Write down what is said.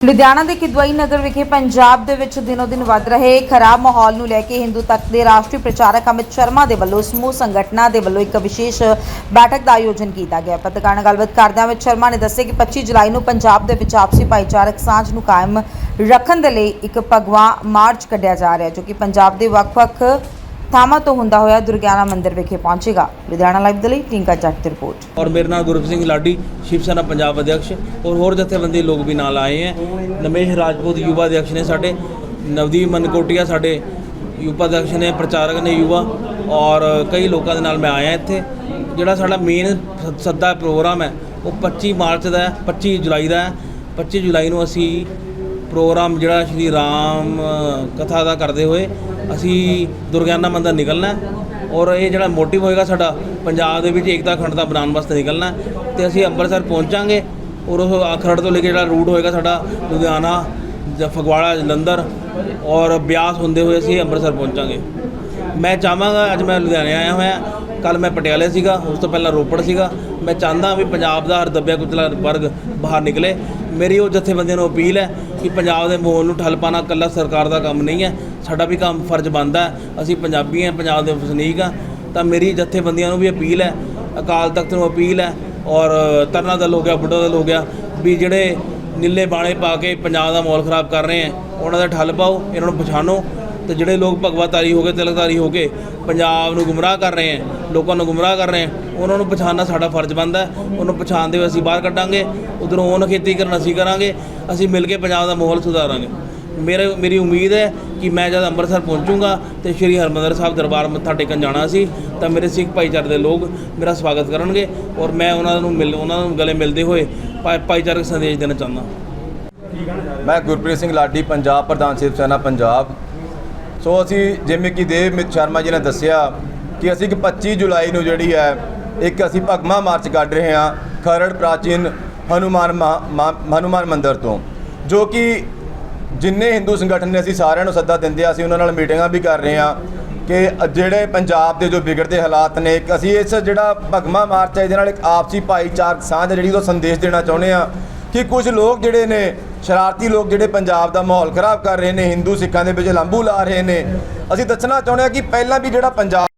ਲੁਧਿਆਣਾ ਦੇ ਕਿਦਵਾਈ ਨਗਰ ਵਿਖੇ ਪੰਜਾਬ ਦੇ ਵਿੱਚ ਦਿਨੋ ਦਿਨ ਵੱਧ ਰਹੇ ਖਰਾਬ ਮਾਹੌਲ ਨੂੰ ਲੈ ਕੇ ਹਿੰਦੂ ਤੱਕ ਦੇ ਰਾਸ਼ਟਰੀ ਪ੍ਰਚਾਰਕ ਅਮਿਤ ਸ਼ਰਮਾ ਦੇ ਵੱਲੋਂ ਸਮੂਹ ਸੰਗਠਨਾਂ ਦੇ ਵੱਲੋਂ ਇੱਕ ਵਿਸ਼ੇਸ਼ ਬੈਠਕ ਦਾ ਆਯੋਜਨ ਕੀਤਾ ਗਿਆ। ਪੱਤਰਕਾਰਾਂ ਨਾਲ ਗੱਲਬਾਤ ਕਰਦਿਆਂ ਅਮਿਤ ਸ਼ਰਮਾ ਨੇ ਦੱਸਿਆ ਕਿ 25 ਜੁਲਾਈ ਨੂੰ ਪੰਜਾਬ ਦੇ ਵਿੱਚ ਆਪਸੀ ਭਾਈਚਾਰਕ ਸਾਂਝ ਨੂੰ ਕਾਇਮ ਰੱਖਣ ਦੇ ਲਈ ਇੱਕ ਭਗਵਾ ਮਾਰਚ ਕੱਢਿਆ ਜਾ ਰਿਹਾ, ਜੋ ਕਿ ਪੰਜਾਬ ਦੇ ਵੱਖ-ਵੱਖ ਥਾਵਾਂ ਤੋਂ ਹੁੰਦਾ ਹੋਇਆ ਦੁਰਗਿਆਨਾ ਮੰਦਿਰ ਵਿਖੇ ਪਹੁੰਚੇਗਾ। ਲੁਧਿਆਣਾ ਲਾਈਵ ਦੇ ਲਈ ਟਿੰਕਾ ਜੱਟ ਦੀ ਰਿਪੋਰਟ। ਔਰ ਮੇਰੇ ਨਾਲ ਗੁਰਪ੍ਰੀਤ ਸਿੰਘ ਲਾਡੀ ਸ਼ਿਵ ਸੈਨਾ ਪੰਜਾਬ ਅਧਿਕਸ਼ ਔਰ ਹੋਰ ਜਥੇਬੰਦੀ ਲੋਕ ਵੀ ਨਾਲ ਆਏ ਹੈ। ਨਮੇਸ਼ ਰਾਜਪੂਤ ਯੁਵਾ ਅਧਿਕਸ਼ ਨੇ ਸਾਡੇ, ਨਵਦੀਪ ਮਨਕੋਟੀਆ ਸਾਡੇ ਯੁਵਾ ਅਧਿਕਸ਼ ਨੇ, ਪ੍ਰਚਾਰਕ ਨੇ ਯੁਵਾ ਔਰ ਕਈ ਲੋਕਾਂ ਦੇ ਨਾਲ ਮੈਂ ਆਇਆ ਇੱਥੇ। ਜਿਹੜਾ ਸਾਡਾ ਮੇਨ ਸੱਦਾ ਪ੍ਰੋਗਰਾਮ ਹੈ, ਉਹ 25 ਮਾਰਚ ਦਾ ਹੈ 25 ਜੁਲਾਈ ਦਾ ਹੈ। 25 ਜੁਲਾਈ ਨੂੰ ਅਸੀਂ ਪ੍ਰੋਗਰਾਮ ਜਿਹੜਾ ਸ਼੍ਰੀ ਰਾਮ ਕਥਾ ਦਾ ਕਰਦੇ ਹੋਏ ਅਸੀਂ ਦੁਰਗਿਆਨਾ ਮੰਦਰ ਨਿਕਲਣਾ ਔਰ ਇਹ ਜਿਹੜਾ ਮੋਟਿਵ ਹੋਏਗਾ ਸਾਡਾ ਪੰਜਾਬ ਦੇ ਵਿੱਚ ਏਕਤਾ ਅਖੰਡਤਾ ਬਣਾਉਣ ਵਾਸਤੇ ਨਿਕਲਣਾ ਹੈ ਤੇ ਅਸੀਂ ਅੰਮ੍ਰਿਤਸਰ ਪਹੁੰਚਾਂਗੇ ਔਰ ਉਹ ਖਰੜ ਤੋਂ ਲੈ ਕੇ ਜਿਹੜਾ ਰੂਟ ਹੋਏਗਾ ਸਾਡਾ ਲੁਧਿਆਣਾ, ਜ- ਫਗਵਾੜਾ, ਜਲੰਧਰ ਔਰ ਬਿਆਸ ਹੁੰਦੇ ਹੋਏ ਅਸੀਂ ਅੰਮ੍ਰਿਤਸਰ ਪਹੁੰਚਾਂਗੇ। ਮੈਂ ਚਾਹਾਂਗਾ, ਅੱਜ ਮੈਂ ਲੁਧਿਆਣੇ ਆਇਆ ਹੋਇਆ ਕੱਲ ਮੈਂ ਪਟਿਆਲੇ ਸੀਗਾ, ਉਸ ਤੋਂ ਪਹਿਲਾਂ ਰੋਪੜ ਸੀਗਾ ਮੈਂ ਚਾਹੁੰਦਾ ਵੀ ਪੰਜਾਬ ਦਾ ਹਰ ਦੱਬਿਆ ਕੁਚਲਾ ਵਰਗ ਬਾਹਰ ਨਿਕਲੇ। ਮੇਰੀ ਉਹ ਜਥੇਬੰਦੀਆਂ ਨੂੰ ਅਪੀਲ ਹੈ ਕਿ ਪੰਜਾਬ ਦੇ ਮਾਹੌਲ ਨੂੰ ਠੱਲ ਪਾਉਣਾ ਇਕੱਲਾ ਸਰਕਾਰ ਦਾ ਕੰਮ ਨਹੀਂ ਹੈ। ਸਾਡਾ ਵੀ ਕੰਮ ਫਰਜ਼ ਬਣਦਾ ਅਸੀਂ ਪੰਜਾਬੀ ਹਾਂ, ਪੰਜਾਬ ਦੇ ਵਸਨੀਕ ਹਾਂ। ਤਾਂ ਮੇਰੀ ਜਥੇਬੰਦੀਆਂ ਨੂੰ ਵੀ ਅਪੀਲ ਹੈ, ਅਕਾਲ ਤਖਤ ਨੂੰ ਅਪੀਲ ਹੈ ਔਰ ਤਰਨਾ ਦਲ ਹੋ ਗਿਆ, ਬੁੱਢਾ ਦਲ ਹੋ ਗਿਆ, ਵੀ ਜਿਹੜੇ ਨੀਲੇ ਬਾਣੇ ਪਾ ਕੇ ਪੰਜਾਬ ਦਾ ਮਾਹੌਲ ਖਰਾਬ ਕਰ ਰਹੇ ਹੈ, ਉਹਨਾਂ ਦਾ ਠੱਲ ਪਾਓ, ਇਹਨਾਂ ਨੂੰ ਪਛਾਣੋ। ਤੇ ਜਿਹੜੇ ਲੋਕ ਭਗਵਾਤਾਰੀ ਹੋ ਕੇ ਤਿਲਕਧਾਰੀ ਹੋ ਕੇ ਪੰਜਾਬ ਨੂੰ ਗੁੰਮਰਾਹ ਕਰ ਰਹੇ ਹੈ, ਲੋਕਾਂ ਨੂੰ ਗੁੰਮਰਾਹ ਕਰ ਰਹੇ ਹੈ, ਉਹਨਾਂ ਨੂੰ ਪਛਾਣਨਾ ਸਾਡਾ ਫਰਜ਼ ਬਣਦਾ ਹੈ। ਉਹਨੂੰ ਪਛਾਣਦੇ ਹੋਏ ਅਸੀਂ ਬਾਹਰ ਕੱਢਾਂਗੇ, ਉਧਰੋਂ ਉਹਨਾਂ ਖੇਤੀ ਕਰਨ ਅਸੀਂ ਕਰਾਂਗੇ, ਅਸੀਂ ਮਿਲ ਕੇ ਪੰਜਾਬ ਦਾ ਮਾਹੌਲ ਸੁਧਾਰਾਂਗੇ। ਮੇਰੇ, ਮੇਰੀ ਉਮੀਦ ਹੈ ਕਿ ਮੈਂ ਜਦ ਅੰਮ੍ਰਿਤਸਰ ਪਹੁੰਚੂੰਗਾ ਤੇ ਸ਼੍ਰੀ ਹਰਮੰਦਰ ਸਾਹਿਬ ਦਰਬਾਰ ਮੱਥਾ ਟੇਕਣ ਜਾਣਾ ਸੀ, ਤਾਂ ਮੇਰੇ ਸਿੱਖ ਭਾਈਚਾਰੇ ਦੇ ਲੋਕ ਮੇਰਾ ਸਵਾਗਤ ਕਰਨਗੇ ਔਰ ਮੈਂ ਉਹਨਾਂ ਨੂੰ ਮਿਲ, ਉਹਨਾਂ ਨੂੰ ਗਲੇ ਮਿਲਦੇ ਹੋਏ ਭਾਈ- ਭਾਈਚਾਰਕ ਸੰਦੇਸ਼ ਦੇਣਾ ਚਾਹੁੰਦਾ ਮੈਂ ਗੁਰਪ੍ਰੀਤ ਸਿੰਘ ਲਾਡੀ, ਪੰਜਾਬ ਪ੍ਰਧਾਨ ਸ਼ਿਵ ਸੈਨਾ ਪੰਜਾਬ। ਸੋ ਅਸੀਂ ਜਿਵੇਂ ਕਿ ਦੇਵ ਮਿਤ ਸ਼ਰਮਾ ਜੀ ਨੇ ਦੱਸਿਆ ਕਿ ਅਸੀਂ ਇੱਕ 25 ਜੁਲਾਈ ਨੂੰ ਜਿਹੜੀ ਹੈ, ਇੱਕ ਅਸੀਂ ਭਗਮਾ ਮਾਰਚ ਕੱਢ ਰਹੇ ਹਾਂ ਖਰੜ ਪ੍ਰਾਚੀਨ ਹਨੂਮਾਨ ਮਾ- ਮਾ- ਹਨੂਮਾਨ ਮੰਦਿਰ ਤੋਂ, ਜੋ ਕਿ ਜਿੰਨੇ ਹਿੰਦੂ ਸੰਗਠਨ ਨੇ ਅਸੀਂ ਸਾਰਿਆਂ ਨੂੰ ਸੱਦਾ ਦਿੰਦੇ ਆ ਅਸੀਂ ਉਹਨਾਂ ਨਾਲ ਮੀਟਿੰਗਾਂ ਵੀ ਕਰ ਰਹੇ ਹਾਂ ਕਿ ਜਿਹੜੇ ਪੰਜਾਬ ਦੇ ਜੋ ਵਿਗੜਦੇ ਹਾਲਾਤ ਨੇ, ਇੱਕ ਅਸੀਂ ਇਸ ਜਿਹੜਾ ਭਗਮਾ ਮਾਰਚ ਹੈ, ਇਹਦੇ ਨਾਲ ਇੱਕ ਆਪਸੀ ਭਾਈਚਾਰਕ ਸਾਂਝ ਜਿਹੜੀ ਉਹ ਸੰਦੇਸ਼ ਦੇਣਾ ਚਾਹੁੰਦੇ ਆ ਕਿ ਕੁਝ ਲੋਕ ਜਿਹੜੇ ਨੇ, ਸ਼ਰਾਰਤੀ ਲੋਕ ਜਿਹੜੇ ਪੰਜਾਬ ਦਾ ਮਾਹੌਲ ਖਰਾਬ ਕਰ ਰਹੇ ਨੇ, ਹਿੰਦੂ ਸਿੱਖਾਂ ਦੇ ਵਿੱਚ ਲਾਂਬੂ ਲਾ ਰਹੇ ਨੇ। ਅਸੀਂ ਦੱਸਣਾ ਚਾਹੁੰਦੇ ਆ ਕਿ ਪਹਿਲਾਂ ਵੀ ਜਿਹੜਾ ਪੰਜਾਬ